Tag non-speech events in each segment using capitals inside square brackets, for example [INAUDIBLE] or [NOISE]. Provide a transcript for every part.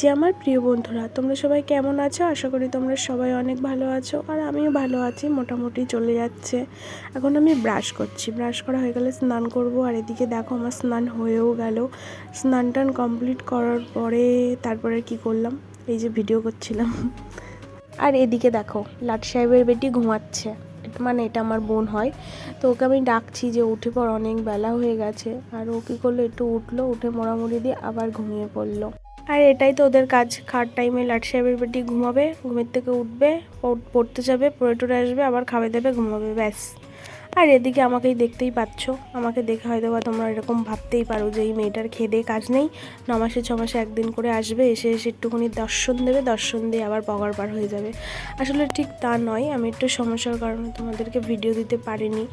যে আমার প্রিয় বন্ধুরা, তোমরা সবাই কেমন আছো? আশা করি তোমরা সবাই অনেক ভালো আছো আর আমিও ভালো আছি, মোটামুটি চলে যাচ্ছে। এখন আমি ব্রাশ করছি, ব্রাশ করা হয়ে গেলে স্নান করব আর এদিকে দেখো আমার স্নান হয়েও গেল। স্নান টান কমপ্লিট করার পরে তারপরে কি করলাম? এই যে ভিডিও করছিলাম। আর এদিকে দেখো, লাট সাহেবের বেটি ঘুমাচ্ছে। মানে এটা আমার বোন হয়। তো ওকে আমি ডাকছি যে উঠে পর অনেক বেলা হয়ে গেছে। আর ও কী করল, একটু উঠল, উঠে মোড়ামুড়ি দিয়ে আবার ঘুমিয়ে পড়ল। আর এটাই তো ওদের কাজ। খাট টাইমে লাট সাহেবের বেটি ঘুমাবে, ঘুমের থেকে উঠবে পড়তে যাবে, পড়ে টড়ে আসবে, আবার খাবে দেবে, ঘুমাবে, ব্যাস। আর এদিকে আমাকেই দেখতেই পাচ্ছ। আমাকে দেখে হয়তো বা তোমরা এরকম ভাবতেই পারো যে এই মেয়েটার খেদে কাজ নেই। ন মাসে, ছ মাসে একদিন করে আসবে, এসে এসে একটুখানি দর্শন দেবে, দর্শন দিয়ে আবার পগার পার হয়ে যাবে। আসলে ঠিক তা নয়, আমি একটু সমস্যার কারণে তোমাদেরকে ভিডিও দিতে পারিনি।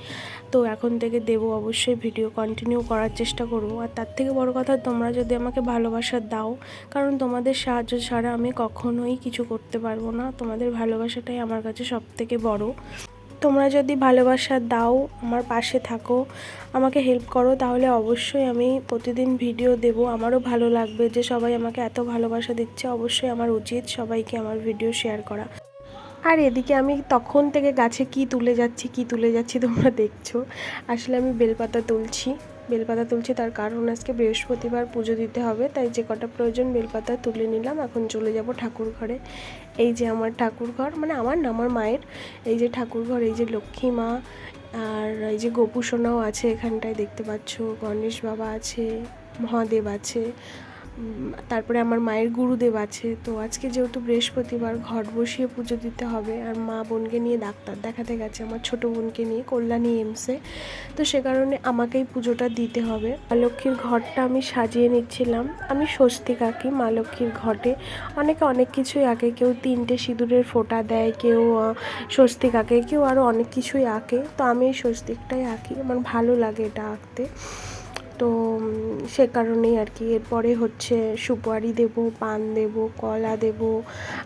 তো এখন থেকে দেবো অবশ্যই ভিডিও কন্টিনিউ করার চেষ্টা করব। আর তার থেকে বড় কথা, তোমরা যদি আমাকে ভালোবাসা দাও, কারণ তোমাদের সাহায্য ছাড়া আমি কখনোই কিছু করতে পারব না। তোমাদের ভালোবাসাটাই আমার কাছে সব থেকে বড়। তোমরা যদি ভালোবাসা দাও, আমার পাশে থাকো, আমাকে হেল্প করো, তাহলে অবশ্যই আমি প্রতিদিন ভিডিও দেব। আমারও ভালো লাগবে যে সবাই আমাকে এত ভালোবাসা দিচ্ছে, অবশ্যই আমার উচিত সবাইকে আমার ভিডিও শেয়ার করা। আর এদিকে আমি তখন থেকে গাছে কি তুলে যাচ্ছি, কি তুলে যাচ্ছি তোমরা দেখছ। আসলে আমি বেলপাতা তুলছি। বেলপাতা তুলছি, তার কারণ আজকে বৃহস্পতিবার পুজো দিতে হবে, তাই যে কটা প্রয়োজন বেলপাতা তুলে নিলাম, এখন চলে যাব ঠাকুর ঘরে। এই যে আমার ঠাকুর ঘর মানে আমার না, আমার মায়ের, এই যে ঠাকুর ঘর, এই যে লক্ষ্মী মা, আর এই যে গোপুসোনাও আছে এখানটায়, দেখতে পাচ্ছ, গণেশ বাবা আছে, মহাদেব আছে তারপরে আমার মায়ের গুরুদেব আছে, তো আজকে যেহেতু বৃহস্পতিবার ঘট বসিয়ে পুজো দিতে হবে আর মা বোনকে নিয়ে ডাক্তার দেখাতে গেছে, আমার ছোট বোনকে নিয়ে কল্যাণী এমসে তো সে কারণে আমাকেই পুজোটা দিতে হবে। মা লক্ষ্মীর ঘরটা আমি সাজিয়ে নিচ্ছিলাম। আমি স্বস্তিক আঁকি মা লক্ষ্মীর ঘটে অনেকে অনেক কিছুই আঁকে, কেউ তিনটে সিঁদুরের ফোঁটা দেয়, কেউ স্বস্তিক আঁকে কেউ আরও অনেক কিছুই আঁকে, তো আমি এই স্বস্তিকটাই আঁকি, আমার ভালো লাগে এটা আঁকতে। তো সে কারণেই আর কি। এরপরে হচ্ছে সুপারি দেব, পান দেব, কলা দেব,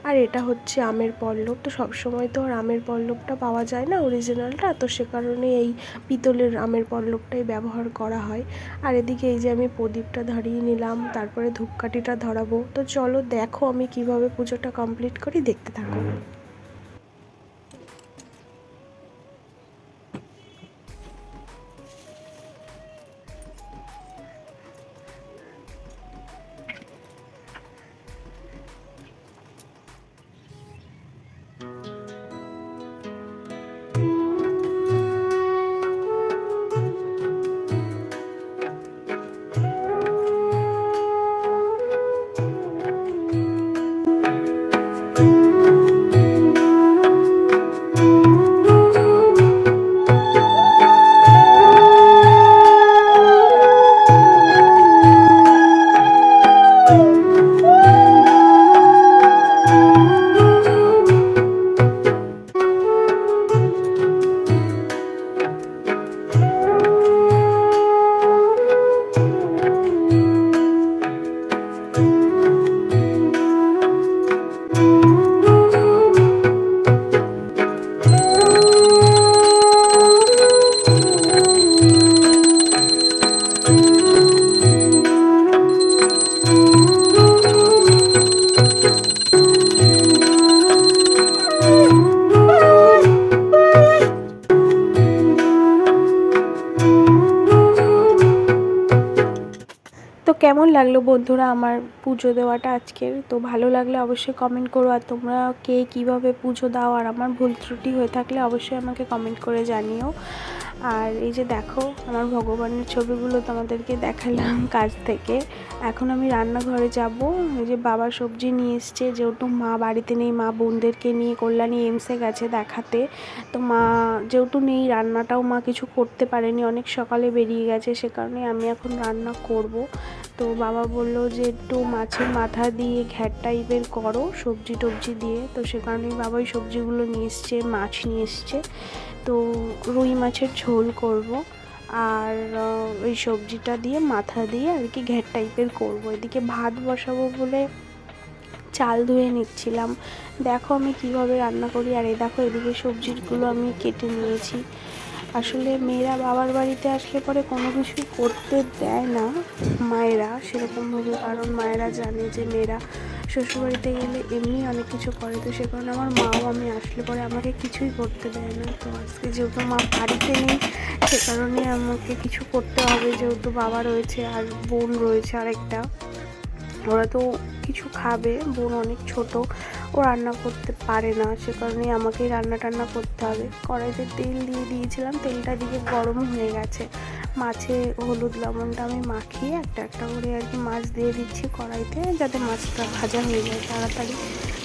আর এটা হচ্ছে আমের পল্লব। তো সবসময় তো আর আমের পল্লবটা পাওয়া যায় না অরিজিনালটা তো সে কারণে এই পিতলের আমের পল্লবটাই ব্যবহার করা হয়। আর এদিকে এই যে আমি প্রদীপটা ধরিয়ে নিলাম, তারপরে ধূপকাঠিটা ধরাবো। তো চলো দেখো আমি কীভাবে পুজোটা কমপ্লিট করি, দেখতে থাকো। লাগল বন্ধুরা আমার পুজো দেওয়াটা আজকের? তো ভালো লাগলে অবশ্যই কমেন্ট করো। আর তোমরা কে কীভাবে পুজো দাও আর আমার ভুল ত্রুটি হয়ে থাকলে অবশ্যই আমাকে কমেন্ট করে জানিও। আর এই যে দেখো, আমার ভগবানের ছবিগুলো তোমাদেরকে দেখালাম [LAUGHS] কাজ থেকে। এখন আমি রান্নাঘরে যাব। এই যে বাবা সবজি নিয়ে এসছে, যেহেতু মা বাড়িতে নেই, মা বোনদেরকে নিয়ে কল্যাণী এমসে গেছে দেখাতে। তো মা যেহেতু নেই, রান্নাটাও মা কিছু করতে পারেনি, অনেক সকালে বেরিয়ে গেছে, সে কারণে আমি এখন রান্না করব। তো বাবা বলল যে একটু মাছের মাথা দিয়ে ঘ্যাট টাইপের করো, সবজি টবজি দিয়ে। তো সে কারণেই বাবা ওই সবজিগুলো নিয়ে এসছে, মাছ নিয়ে এসছে। তো রুই মাছের ঝোল করব আর ওই সবজিটা দিয়ে মাথা দিয়ে আর কি ঘ্যাট টাইপের করব। এদিকে ভাত বসাবো বলে চাল ধুয়ে নিচ্ছিলাম। দেখো আমি কীভাবে রান্না করি। আর এই দেখো এদিকে সবজিগুলো আমি কেটে নিয়েছি। আসলে মেয়েরা বাবার বাড়িতে আসলে পরে কোনো কিছুই করতে দেয় না মায়েরা সেরকমভাবে কারণ মায়েরা জানে যে মেয়েরা শ্বশুরবাড়িতে গেলে এমনি অনেক কিছু করে। তো সে কারণে আমার মাও, আমি আসলে পরে আমাকে কিছুই করতে দেয় না। তো আজকে যেহেতু মা বাড়িতে নেই, সে কারণে আমাকে কিছু করতে হবে। যেহেতু বাবা রয়েছে আর বোন রয়েছে আরেকটা, ওরা তো কিছু খাবে। বোন অনেক ছোট ও রান্না করতে পারে না, সে কারণে আমাকেই রান্না টান্না করতে হবে। কড়াইতে তেল দিয়ে দিয়েছিলাম, তেলটা দিকে গরম হয়ে গেছে। মাছে হলুদ লবণটা আমি মাখিয়ে একটা একটা করে আর কি মাছ দিয়ে দিচ্ছি কড়াইতে, যাতে মাছটা ভাজা হয়ে যায় তাড়াতাড়ি।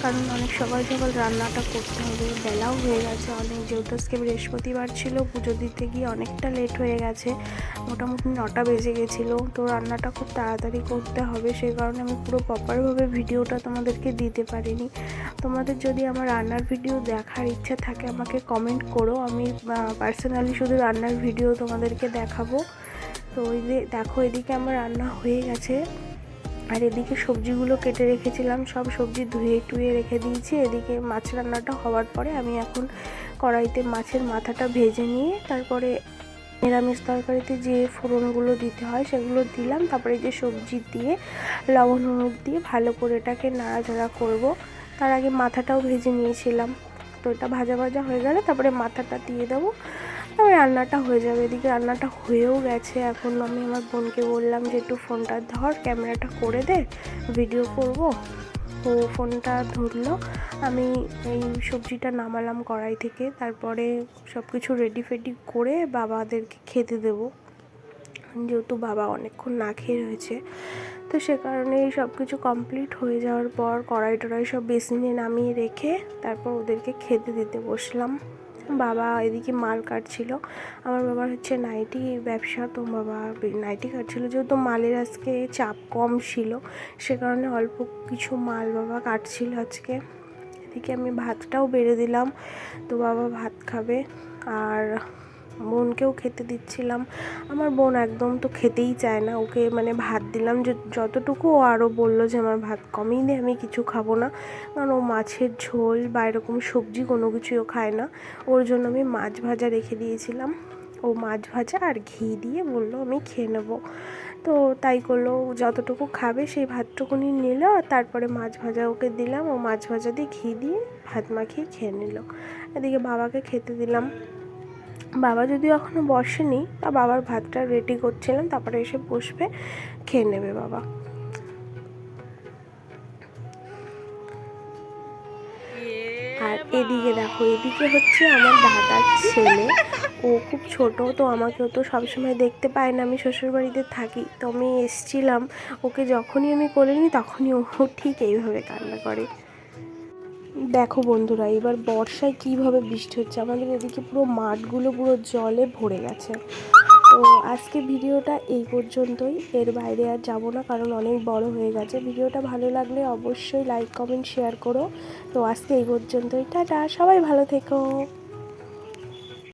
কারণ অনেক সকাল সকাল রান্নাটা করতে হবে, বেলাও হয়ে গেছে অনেক, যেহেতু আজকে বৃহস্পতিবার ছিল, পুজো দিতে গিয়ে অনেকটা লেট হয়ে গেছে, মোটামুটি নটা বেজে গেছিল, তো রান্নাটা খুব তাড়াতাড়ি করতে হবে, সেই কারণে আমি পুরো প্রপারভাবে ভিডিওটা তোমাদেরকে দিতে পারিনি। তোমাদের যদি আমার রান্নার ভিডিও দেখার ইচ্ছা থাকে, আমাকে কমেন্ট করো, আমি পার্সোনালি শুধু রান্নার ভিডিও তোমাদেরকে দেখাবো। তো ওই দেখো এদিকে আমার রান্না হয়ে গেছে। আর এদিকে সবজিগুলো কেটে রেখেছিলাম, সব সবজি ধুয়ে টুয়ে রেখে দিয়েছি। এদিকে মাছ রান্নাটা হওয়ার পরে আমি এখন কড়াইতে মাছের মাথাটা ভেজে নিয়ে তারপরে নিরামিষ তরকারিতে যে ফোড়নগুলো দিতে হয় সেগুলো দিলাম। তারপরে যে সবজি দিয়ে লবণ, হলুদ দিয়ে ভালো করে এটাকে নাড়াচাড়া করব। তার আগে মাথাটাও ভেজে নিয়েছিলাম। তো এটা ভাজা ভাজা হয়ে গেলে তারপরে মাথাটা দিয়ে দেবো। তারপরে রান্নাটা হয়ে যাবে। এদিকে রান্নাটা হয়েও গেছে। এখন আমি আমার বোনকে বললাম যে, একটু ফোনটা ধর, ক্যামেরাটা করে দে, ভিডিও করব। তো ফোনটা ধরলো। আমি এই সবজিটা নামালাম কড়াই থেকে। তারপরে সব কিছু রেডি ফেডি করে বাবাদেরকে খেতে দেবো। যেহেতু বাবা অনেকক্ষণ না খেয়ে রয়েছে। তো সে কারণে সব কিছু কমপ্লিট হয়ে যাওয়ার পর কড়াই টড়াই সব বেসিনে নামিয়ে রেখে তারপর ওদেরকে খেতে দিতে বসলাম। বাবা এদিকে মাল কাটছিল। আমার বাবার হচ্ছে নাইটি ব্যবসা, তো বাবা নাইটি কাটছিল। যেহেতু মালের আজকে চাপ কম ছিল, সে কারণে অল্প কিছু মাল বাবা কাটছিল আজকে। এদিকে আমি ভাতটাও বেড়ে দিলাম, তো বাবা ভাত খাবে। আর বোনকেও খেতে দিচ্ছিলাম। আমার বোন একদম তো খেতেই চায় না। ওকে মানে ভাত দিলাম। যে, যতটুকু ও আরও বলল যে, আমার ভাত কমই দে, আমি কিছু খাব না। কারণ ও মাছের ঝোল বা এরকম সবজি কোনো কিছুও খায় না। ওর জন্য আমি মাছ ভাজা রেখে দিয়েছিলাম। ও মাছ ভাজা আর ঘি দিয়ে বলল, আমি খেয়ে নেব। তো তাই করল। যতটুকু খাবে সেই ভাতটুকুনি নিল। আর তারপরে মাছ ভাজা ওকে দিলাম। ও মাছ ভাজা দিয়ে ঘি দিয়ে ভাত মাখিয়ে খেয়ে নিল। এদিকে বাবাকে খেতে দিলাম। বাবা যদিও এখনও বসেনি, তা বাবার ভাতটা রেডি করছিলাম, তারপরে এসে বসবে, খেয়ে নেবে বাবা। আর এদিকে দেখো, এদিকে হচ্ছে আমার দাদার ছেলে। ও খুব ছোট, তো আমাকে তো সবসময় দেখতে পায় না, আমি শ্বশুরবাড়িতে থাকি, তো আমি এসছিলাম। ওকে যখনই আমি কোলে নিই, তখনই ও ঠিক এইভাবে কান্না করে। দেখো বন্ধুরা, এবার বর্ষায় কীভাবে বৃষ্টি হচ্ছে? আমাদের এদিকে পুরো মাঠগুলো পুরো জলে ভরে গেছে। তো আজকে ভিডিওটা এই পর্যন্তই। এর বাইরে আর যাব না, কারণ অনেক বড় হয়ে গেছে। ভিডিওটা ভালো লাগলে অবশ্যই লাইক কমেন্ট শেয়ার করো। তো আজকে এই পর্যন্তই। টাটা, সবাই ভালো থেকো।